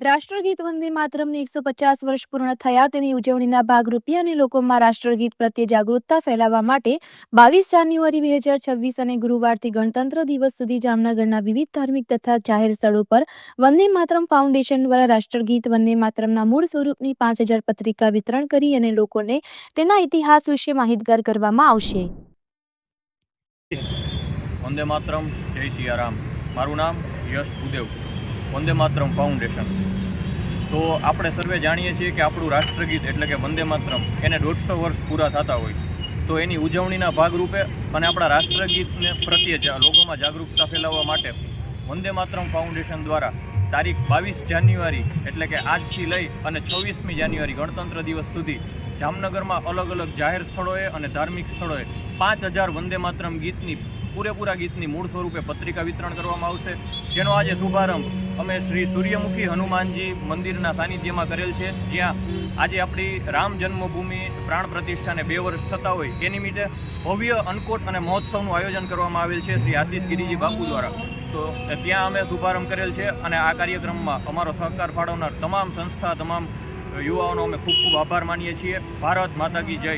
રાષ્ટ્રગીત વંદે માતરમને એકસો પચાસ વર્ષ પૂર્ણ થયા તેની ઉજવણીના ભાગરૂપે અને લોકોમાં રાષ્ટ્રગીત પ્રત્યે જાગૃતતા ફેલાવવા માટે બાવીસ જાન્યુઆરી બે હજાર છવ્વીસ અને ગુરુવારથી ગણતંત્ર દિવસ સુધી જામનગરના વિવિધ ધાર્મિક તથા જાહેર સ્થળો પર વંદે માતરમ ફાઉન્ડેશન દ્વારા રાષ્ટ્રગીત વંદે માતરમના મૂળ સ્વરૂપની પાંચ હજાર પત્રિકા વિતરણ કરી અને લોકોને તેના ઇતિહાસ વિશે માહિતગાર કરવામાં આવશે. વંદે માતરમ, જય સિયારામ. મારું નામ યશ ભૂદેવ. વંદે માતરમ ફાઉન્ડેશન તો આપણે સર્વે જાણીએ છીએ કે આપણું રાષ્ટ્રગીત એટલે કે વંદે માતરમ, એને દોઢસો વર્ષ પૂરા થતા હોય. તો એની ઉજવણીના ભાગરૂપે અને આપણા રાષ્ટ્રગીતને પ્રત્યે લોકોમાં જાગૃતતા ફેલાવવા માટે વંદે માતરમ ફાઉન્ડેશન દ્વારા તારીખ બાવીસ જાન્યુઆરી એટલે કે આજથી લઈ અને છવ્વીસમી જાન્યુઆરી ગણતંત્ર દિવસ સુધી જામનગરમાં અલગ અલગ જાહેર સ્થળોએ અને ધાર્મિક સ્થળોએ પાંચ હજાર વંદે માતરમ ગીતની પૂરેપૂરા ગીતની મૂળ સ્વરૂપે પત્રિકા વિતરણ કરવામાં આવશે. જેનો આજે શુભારંભ અમે શ્રી સૂર્યમુખી હનુમાનજી મંદિરના સાનિધ્યમાં કરેલ છે. જ્યાં આજે આપણી રામ જન્મભૂમિ પ્રાણ પ્રતિષ્ઠાને બે વર્ષ થતા હોય એ નિમિત્તે ભવ્ય અન્નકોટ અને મહોત્સવનું આયોજન કરવામાં આવેલ છે શ્રી આશીષ ગિરિજી બાપુ દ્વારા. તો ત્યાં અમે શુભારંભ કરેલ છે અને આ કાર્યક્રમમાં અમારો સહકાર ફાળવનાર તમામ સંસ્થા, તમામ યુવાઓનો અમે ખૂબ ખૂબ આભાર માનીએ છીએ. ભારત માતા કી જય.